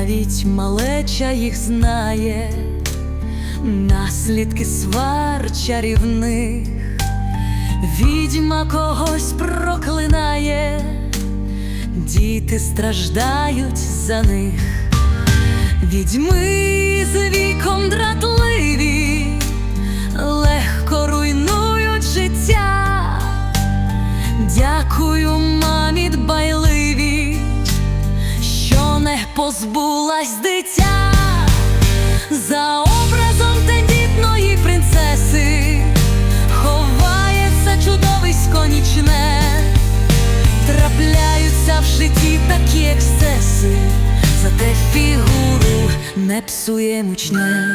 навіть малеча їх знає, наслідки свар чарівних, відьма когось проклинає, діти страждають за них, відьми з віком дратливі, не позбулась дитя. За образом тендітної принцеси, ховається чудовисько нічне, трапляються в житті такі ексцеси, зате фігуру не псує мучне.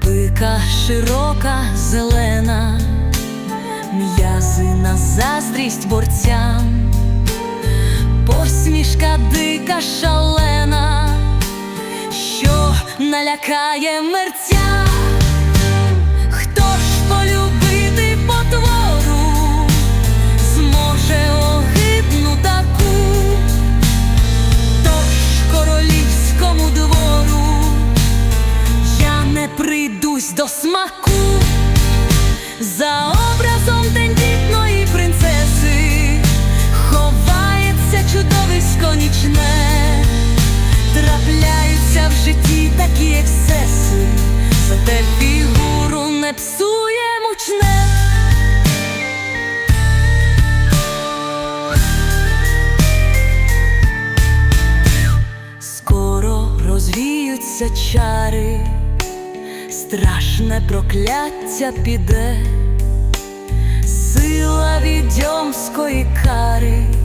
Пика широка, зелена, заздрість борцям, посмішка дика шалена, що налякає мерця. Прийдусь до смаку. За нічне, трапляються в житті такі ексцеси, зате фігуру не псує мучне. Скоро розвіються чари, страшне прокляття піде, сила відьомської кари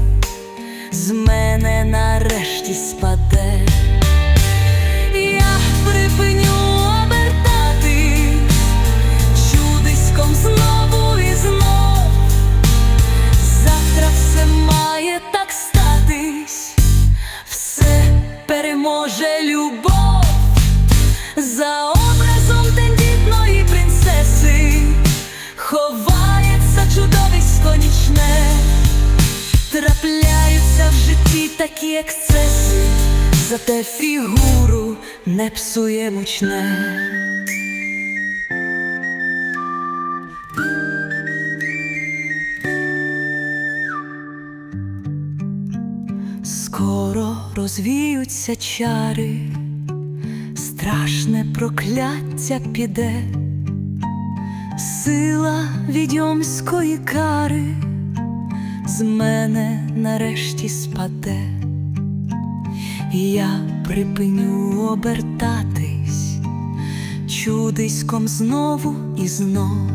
з мене нарешті спаде. Я припиню обертатись чудиськом знову і знов. Завтра все має так статись, все переможе любов за такі ексцеси, зате фігуру не псує мучне. Скоро розвіються чари, страшне прокляття піде, сила відьомської кари з мене нарешті спаде, я припиню обертатись чудиськом знову і знов.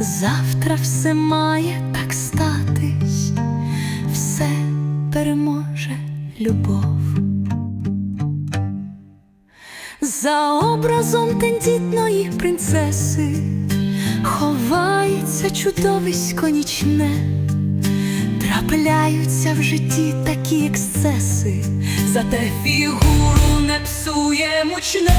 Завтра все має так статись, все переможе любов. За образом тендітної принцеси ховається чудовисько нічне, трапляються в житті такі ексцеси, зате фігуру не псує мучне.